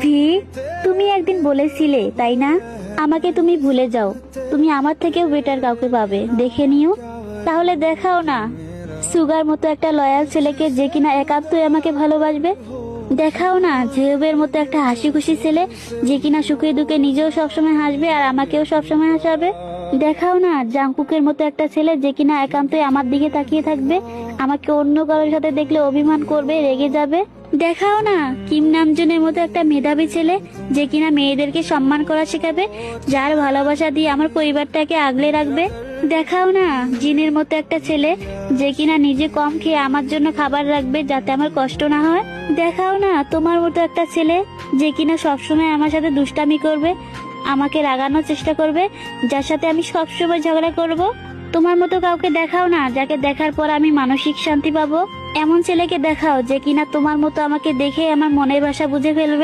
V তুমি একদিন বলেছিলে, তাই না? আমাকে তুমি ভুলে যাও। তুমি আমার থেকেও বেটার কাউকে পাবে। দেখে নিও। তাহলে দেখাও না। সুগার মতো একটা লয়াল ছেলেকে যে কিনা একাত্তই আমাকে ভালোবাসবে। দেখাও না, জেহবের মতো একটা হাসি খুশি ছেলে যে কিনা সুখে দুঃখে নিজেও সবসময় হাসবে আর আমাকেও সবসময় হাসাবে। দেখাও না, জাংকুকের মতো একটা ছেলে যে কিনা একান্তই আমার দিকে তাকিয়ে থাকবে। আমাকে অন্য কারোর সাথে দেখলে অভিমান করবে, রেগে যাবে। দেখাও না, কিম নামজনের মতো একটা মেধাবী ছেলে যে কিনা মেয়েদেরকে সম্মান করা শেখাবে, যার ভালোবাসা দিয়ে আমার পরিবারটাকে আগলে রাখবে। দেখাও না, জিনের মতো একটা ছেলে যে কিনা নিজে কম খেয়ে আমার জন্য খাবার রাখবে যাতে আমার কষ্ট না হয়। দেখাও না, তোমার মতো একটা ছেলে যে কিনা সবসময় আমার সাথে দুষ্টামি করবে আমাকে রাগানোর চেষ্টা করবে, যার সাথে আমি সবসময় ঝগড়া করব? তোমার মতো কাউকে দেখাও না, যাকে দেখার পর আমি মানসিক শান্তি পাবো। এমন ছেলেকে দেখাও যে কিনা তোমার মতো আমাকে দেখে আমার মনের ভাষা বুঝে ফেলবে।